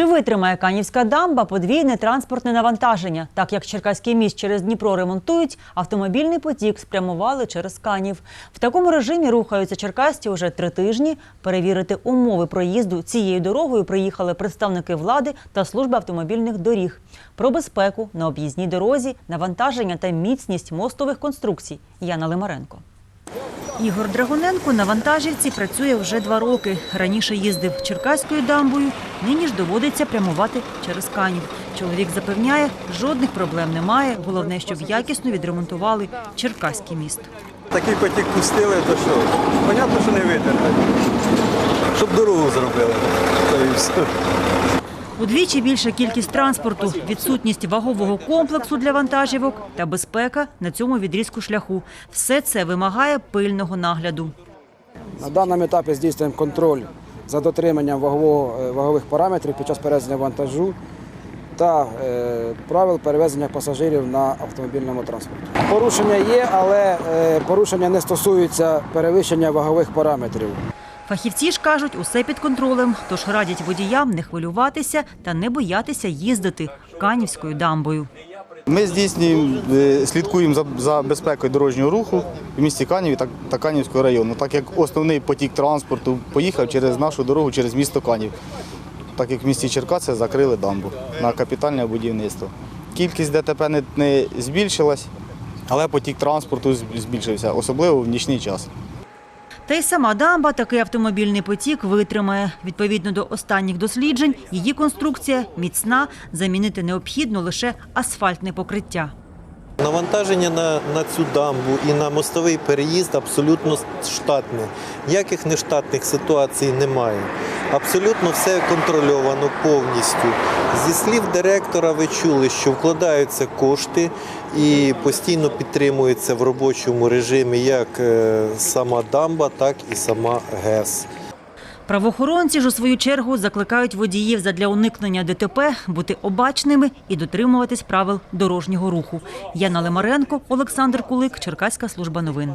Чи витримає Канівська дамба подвійне транспортне навантаження? Так як Черкаський міст через Дніпро ремонтують, автомобільний потік спрямували через Канів. В такому режимі рухаються черкасці уже три тижні. Перевірити умови проїзду цією дорогою приїхали представники влади та служби автомобільних доріг. Про безпеку на об'їзній дорозі, навантаження та міцність мостових конструкцій. Яна Лимаренко. Ігор Драгоненко на вантажівці працює вже два роки. Раніше їздив Черкаською дамбою, нині ж доводиться прямувати через Канів. Чоловік запевняє, жодних проблем немає. Головне, щоб якісно відремонтували Черкаський міст. Такий потік пустили, то що? Понятно, що не витерпять. Щоб дорогу зробили. Удвічі більша кількість транспорту, відсутність вагового комплексу для вантажівок та безпека на цьому відрізку шляху. Все це вимагає пильного нагляду. На даному етапі здійснюємо контроль за дотриманням вагового, е, вагових параметрів під час перевезення вантажу та е, правил перевезення пасажирів на автомобільному транспорті. Порушення є, але е, порушення не стосуються перевищення вагових параметрів. Фахівці ж кажуть, усе під контролем, тож радять водіям не хвилюватися та не боятися їздити Канівською дамбою. Ми здійснюємо, е, слідкуємо за, за безпекою дорожнього руху в місті Каніві та, та Канівського району, так як основний потік транспорту поїхав через нашу дорогу, через місто Канів, так як в місті Черкаси закрили дамбу на капітальне будівництво. Кількість ДТП не, не збільшилась, але потік транспорту збільшився, особливо в нічний час. Та й сама дамба такий автомобільний потік витримає. Відповідно до останніх досліджень, її конструкція міцна, замінити необхідно лише асфальтне покриття. Навантаження на, на цю дамбу і на мостовий переїзд абсолютно штатне. Ніяких нештатних ситуацій немає. Абсолютно все контрольовано повністю. Зі слів директора, ви чули, що вкладаються кошти і постійно підтримується в робочому режимі як е, сама дамба, так і сама ГЕС. Правоохоронці ж у свою чергу закликають водіїв задля уникнення ДТП бути обачними і дотримуватись правил дорожнього руху. Яна Лимаренко, Олександр Кулик, Черкаська служба новин.